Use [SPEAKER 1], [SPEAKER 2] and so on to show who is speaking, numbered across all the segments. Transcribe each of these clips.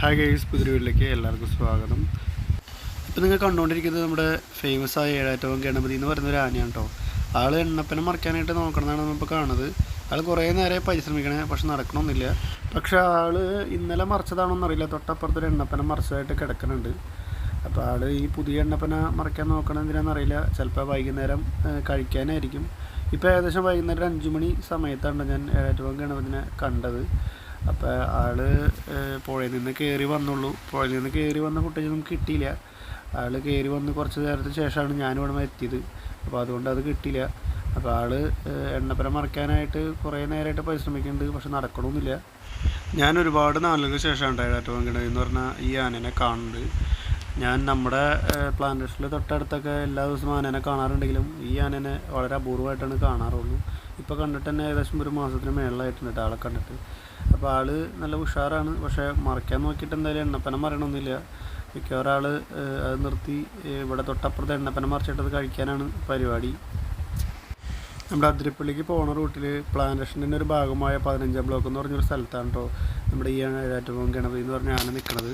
[SPEAKER 1] Hi guys പുതിയ വീട്ടിലേക്ക് എല്ലാവർക്കും സ്വാഗതം. ഇപ്പം നിങ്ങൾ കണ്ടുകൊണ്ടിരിക്കുന്നത് നമ്മുടെ ഫേമസ് ആയ ഏഴാറ്റവും ഗണപതി എന്ന് പറയുന്ന ഒരു ആനയാണ് കേട്ടോ ആൾ എണ്ണപ്പനെ മറിക്കാനായിട്ട് നോക്കണമെന്നാണ് നമ്മളിപ്പോൾ കാണുന്നത്. ആൾ കുറേ നേരെ പരിശ്രമിക്കണേ പക്ഷെ നടക്കണമെന്നില്ല പക്ഷേ ആൾ ഇന്നലെ മറിച്ചതാണോന്ന് അറിയില്ല. തൊട്ടപ്പുറത്തൊരു എണ്ണപ്പന മറിച്ചതായിട്ട് കിടക്കുന്നുണ്ട്. അപ്പോൾ ആൾ ഈ പുതിയ എണ്ണപ്പന മറിക്കാൻ നോക്കണം എന്തിനാണെന്ന് അറിയില്ല. ചിലപ്പോൾ വൈകുന്നേരം കഴിക്കാനായിരിക്കും. ഇപ്പോൾ ഏകദേശം വൈകുന്നേരം അഞ്ച് മണി സമയത്താണ് ഞാൻ ഏഴാറ്റവും ഗണപതിനെ കണ്ടത്. അപ്പോൾ ഏഹ്, പുഴയിൽ നിന്ന് കയറി വന്നുള്ളൂ. പുഴയിൽ നിന്ന് കയറി വന്ന ഫുട്ടേജ് നമുക്ക് കിട്ടിയില്ല. ആൾ കയറി വന്ന് കുറച്ച് നേരത്തിന് ശേഷമാണ് ഞാനിവിടെ എത്തിയത്. അപ്പോൾ അതുകൊണ്ട് അത് കിട്ടിയില്ല. അപ്പോൾ ആൾ ഏഹ്, എണ്ണപ്പന മറക്കാനായിട്ട് കുറേ നേരമായിട്ട് പരിശ്രമിക്കുന്നുണ്ട് പക്ഷെ നടക്കണമെന്നില്ല ഞാൻ ഒരുപാട് നാളുകൾക്ക് ശേഷമാണ് ഗണപതി എന്ന് പറഞ്ഞാൽ ഈ ആനനെ കാണുന്നത്. ഞാൻ നമ്മുടെ പ്ലാന്റേഷനിൽ തൊട്ടടുത്തൊക്കെ എല്ലാ ദിവസവും ആനനെ കാണാറുണ്ടെങ്കിലും ഈ ആനനെ വളരെ അപൂർവമായിട്ടാണ് കാണാറുള്ളൂ. ഇപ്പോൾ കണ്ടിട്ട് തന്നെ ഏകദേശം ഒരു മാസത്തിന് മേളിലായിട്ടുണ്ട് ആളെ കണ്ടിട്ട്. അപ്പോൾ ആൾ നല്ല ഉഷാറാണ്. പക്ഷേ മറിക്കാൻ നോക്കിയിട്ട് എന്തായാലും എണ്ണപ്പനം മറിയണമൊന്നുമില്ല മിക്കവാറും ആൾ അത് നിർത്തി ഇവിടെ തൊട്ടപ്പുറത്ത് എണ്ണപ്പനം മറിച്ചിട്ടത് കഴിക്കാനാണ് പരിപാടി. നമ്മുടെ അതിരപ്പള്ളിക്ക് പോണ റൂട്ടിൽ പ്ലാന്റേഷന്റെ ഒരു ഭാഗമായ പതിനഞ്ചാം ബ്ലോക്ക് എന്ന് പറഞ്ഞൊരു സ്ഥലത്താണ് കേട്ടോ നമ്മുടെ ഈ ഏഴാറ്റുപോകും ഗണപതി എന്ന് പറഞ്ഞാണ് നിൽക്കുന്നത്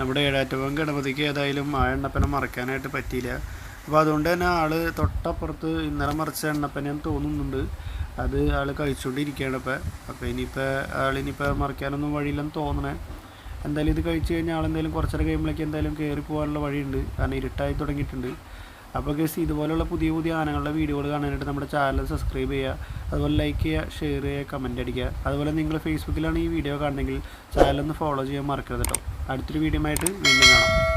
[SPEAKER 1] നമ്മുടെ ഏഴാറ്റവും ഗണപതിക്ക് ഏതായാലും ആ എണ്ണപ്പന മറക്കാനായിട്ട് പറ്റിയില്ല. അപ്പോൾ അതുകൊണ്ട് തന്നെ ആൾ തൊട്ടപ്പുറത്ത് ഇന്നലെ മറിച്ച എണ്ണപ്പനയെന്ന് തോന്നുന്നുണ്ട്. അത് ആൾ കഴിച്ചുകൊണ്ടിരിക്കുകയാണ് ഇപ്പോൾ അപ്പോൾ ഇനിയിപ്പോൾ ആളിനിപ്പോൾ മറിക്കാനൊന്നും വഴിയില്ലെന്ന് തോന്നണേ. എന്തായാലും ഇത് കഴിച്ചു കഴിഞ്ഞാൽ ആളെന്തായാലും കുറച്ചേരം കഴിയുമ്പോഴേക്ക് എന്തായാലും കയറി പോകാനുള്ള വഴിയുണ്ട്. കാരണം ഇരുട്ടായി തുടങ്ങിയിട്ടുണ്ട്. അപ്പോൾ ഗസ് ഇതുപോലുള്ള പുതിയ പുതിയ ആനകളുടെ വീഡിയോകൾ കാണാനായിട്ട് നമ്മുടെ ചാനൽ സബ്സ്ക്രൈബ് ചെയ്യുക. അതുപോലെ ലൈക്ക് ചെയ്യുക ഷെയർ ചെയ്യുക കമന്റ് അടിക്കുക. അതുപോലെ നിങ്ങൾ ഫേസ്ബുക്കിലാണ് ഈ വീഡിയോ കാണണമെങ്കിൽ ചാനൽ ഒന്ന് ഫോളോ ചെയ്യാൻ മറക്കരുത് കേട്ടോ. അടുത്തൊരു വീഡിയോ ആയിട്ട് വീണ്ടും കാണാം.